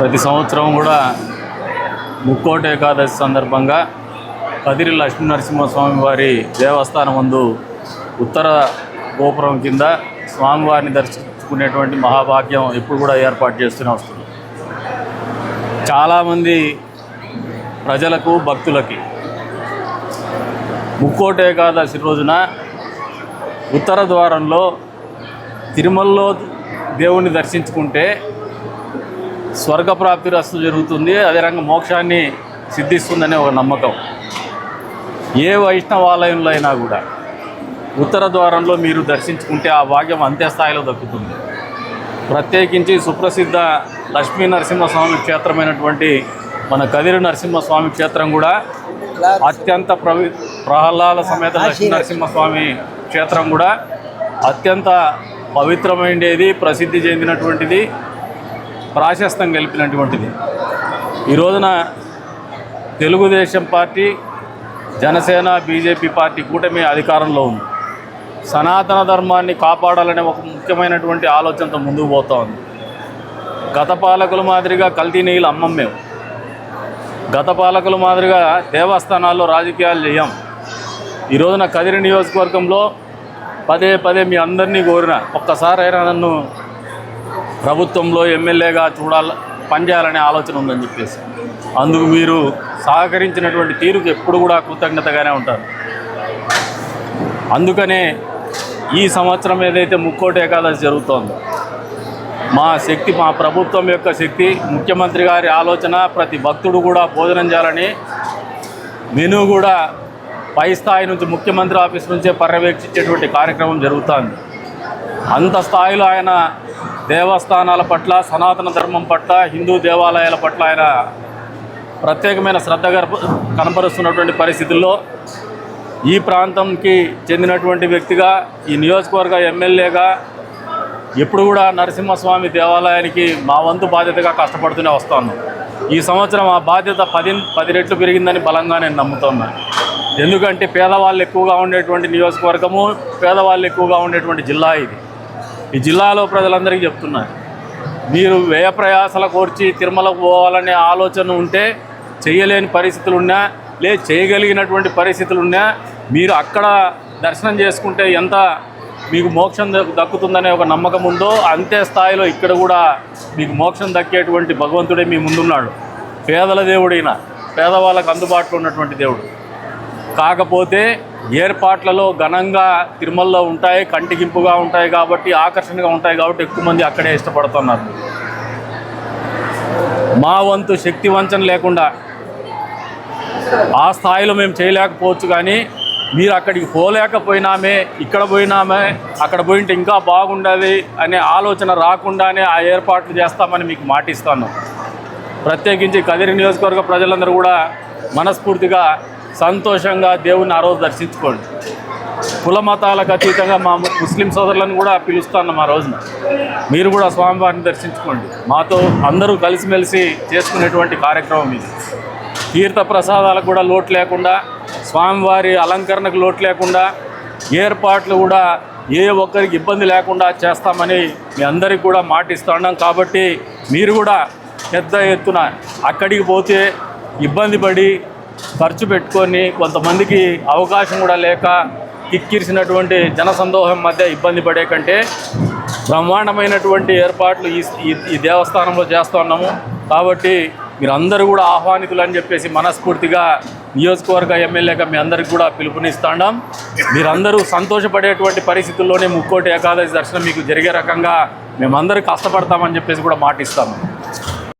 ప్రతి సంవత్సరం కూడా ముక్కోట ఏకాదశి సందర్భంగా కదిరి లక్ష్మీ నరసింహస్వామి వారి దేవస్థానం ముందు ఉత్తర గోపురం కింద స్వామివారిని దర్శించుకునేటువంటి మహాభాగ్యం ఎప్పుడు కూడా ఏర్పాటు చేస్తూనే వస్తుంది. చాలామంది ప్రజలకు భక్తులకి ముక్కోట ఏకాదశి రోజున ఉత్తర ద్వారంలో తిరుమలలో దేవుణ్ణి దర్శించుకుంటే స్వర్గప్రాప్తి రస్తు జరుగుతుంది అదే రంగం మోక్షాన్ని సిద్ధిస్తుందనే ఒక నమ్మకం. ఏ వైష్ణవాలయంలో అయినా కూడా ఉత్తర ద్వారంలో మీరు దర్శించుకుంటే ఆ భాగ్యం అంతే స్థాయిలో దక్కుతుంది. ప్రత్యేకించి సుప్రసిద్ధ లక్ష్మీ నరసింహస్వామి క్షేత్రమైనటువంటి మన కదిరి నరసింహస్వామి క్షేత్రం కూడా అత్యంత ప్రవి ప్రహ్లాద సమేత లక్ష్మీ నరసింహస్వామి క్షేత్రం కూడా అత్యంత పవిత్రమైనది ప్రసిద్ధి చెందినటువంటిది. ప్రాశస్తం గెలిపినటువంటిది. ఈ రోజున Telugu Desam party Janasena BJP party కూటమి అధికారంలో ఉంది. సనాతన ధర్మాన్ని కాపాడాలనే ఒక ముఖ్యమైనటువంటి ఆలోచనతో ముందుకు పోతా ఉంది. గత పాలకుల మాదిరిగా కల్తీ నీళ్ళు అమ్మం మేము. గత పాలకుల మాదిరిగా దేవస్థానాల్లో రాజకీయాలు చేయం. ఈ రోజున కదిరి నియోజకవర్గంలో పదే పదే మీ అందరినీ కోరిన ఒక్కసారైనా నన్ను ప్రభుత్వంలో ఎమ్మెల్యేగా చూడాల పనిచేయాలనే ఆలోచన ఉందని చెప్పేసి. అందుకు మీరు సహకరించినటువంటి తీరుకు ఎప్పుడు కూడా కృతజ్ఞతగానే ఉంటారు. అందుకనే ఈ సంవత్సరం ఏదైతే ముక్కోటి ఏకాదశి జరుగుతోందో మా శక్తి మా ప్రభుత్వం యొక్క శక్తి ముఖ్యమంత్రి గారి ఆలోచన ప్రతి భక్తుడు కూడా భోజనం చేయాలని మెను కూడా పై స్థాయి నుంచి ముఖ్యమంత్రి ఆఫీస్ నుంచే పర్యవేక్షించేటువంటి కార్యక్రమం జరుగుతుంది. అంత స్థాయిలో ఆయన దేవస్థానాల పట్ల సనాతన ధర్మం పట్ల హిందూ దేవాలయాల పట్ల ఆయన ప్రత్యేకమైన శ్రద్ధ కనపరుస్తున్నటువంటి పరిస్థితుల్లో ఈ ప్రాంతంకి చెందినటువంటి వ్యక్తిగా ఈ నియోజకవర్గ ఎమ్మెల్యేగా ఎప్పుడు కూడా నరసింహస్వామి దేవాలయానికి మా వంతు బాధ్యతగా కష్టపడుతూనే వస్తాను. ఈ సంవత్సరం ఆ బాధ్యత పది పది రెట్లు పెరిగిందని బలంగా నేను నమ్ముతున్నాను ఎందుకంటే పేదవాళ్ళు ఎక్కువగా ఉండేటువంటి నియోజకవర్గము పేదవాళ్ళు ఎక్కువగా ఉండేటువంటి జిల్లా ఇది. ఈ జిల్లాలో ప్రజలందరికీ చెప్తున్నారు మీరు వ్యయ ప్రయాసల కోర్చి తిరుమలకు పోవాలనే ఆలోచన ఉంటే చేయలేని పరిస్థితులు ఉన్నా లే చేయగలిగినటువంటి పరిస్థితులు ఉన్నా మీరు అక్కడ దర్శనం చేసుకుంటే ఎంత మీకు మోక్షం దక్కు- దక్కుతుందనే ఒక నమ్మకం ఉందో అంతే స్థాయిలో ఇక్కడ కూడా మీకు మోక్షం దక్కేటువంటి భగవంతుడే మీ ముందున్నాడు. పేదల దేవుడైన పేదవాళ్ళకు అందుబాటులో ఉన్నటువంటి దేవుడు. కాకపోతే ఏర్పాట్లలో ఘనంగా తిరుమలలో ఉంటాయి కంటికింపుగా ఉంటాయి కాబట్టి ఆకర్షణగా ఉంటాయి కాబట్టి ఎక్కువ మంది అక్కడే ఇష్టపడుతున్నారు. మా వంతు శక్తి వంచన లేకుండా ఆ స్థాయిలో మేము చేయలేకపోవచ్చు కానీ మీరు అక్కడికి పోలేకపోయినామే ఇక్కడ పోయినామే అక్కడ పోయింటే ఇంకా బాగుండదు అనే ఆలోచన రాకుండానే ఆ ఏర్పాట్లు చేస్తామని మీకు మాటిస్తాను. ప్రత్యేకించి కదిరి నియోజకవర్గ ప్రజలందరూ కూడా మనస్ఫూర్తిగా సంతోషంగా దేవుని ఆ రోజు దర్శించుకోండి. కుల మతాలకు అతీతంగా మా ముస్లిం సోదరులను కూడా పిలుస్తాను ఆ రోజున. మీరు కూడా స్వామివారిని దర్శించుకోండి. మాతో అందరూ కలిసిమెలిసి చేసుకునేటువంటి కార్యక్రమం ఇది. తీర్థ ప్రసాదాలకు కూడా లోటు లేకుండా స్వామివారి అలంకరణకు లోటు లేకుండా ఏర్పాట్లు కూడా ఏ ఒక్కరికి ఇబ్బంది లేకుండా చేస్తామని మీ అందరికి కూడా మాటిస్తున్నాం కాబట్టి మీరు కూడా పెద్ద ఎత్తున అక్కడికి పోతే ఇబ్బంది పడి ఖర్చు పెట్టుకొని కొంతమందికి అవకాశం కూడా లేక కిక్కిరిసినటువంటి జనసందోహం మధ్య ఇబ్బంది పడే కంటే బ్రహ్మాండమైనటువంటి ఏర్పాట్లు ఈ ఈ- దేవస్థానంలో చేస్తున్నాము కాబట్టి మీరందరూ కూడా ఆహ్వానితులు అని చెప్పేసి మనస్ఫూర్తిగా నియోజకవర్గ ఎమ్మెల్యేగా మీ అందరికి కూడా పిలుపునిస్తాం మీరందరూ సంతోషపడేటువంటి పరిస్థితుల్లోనే ముక్కోటి ఏకాదశి దర్శనం మీకు జరిగే రకంగా మేమందరూ కష్టపడతామని చెప్పేసి కూడా మాటిస్తాము.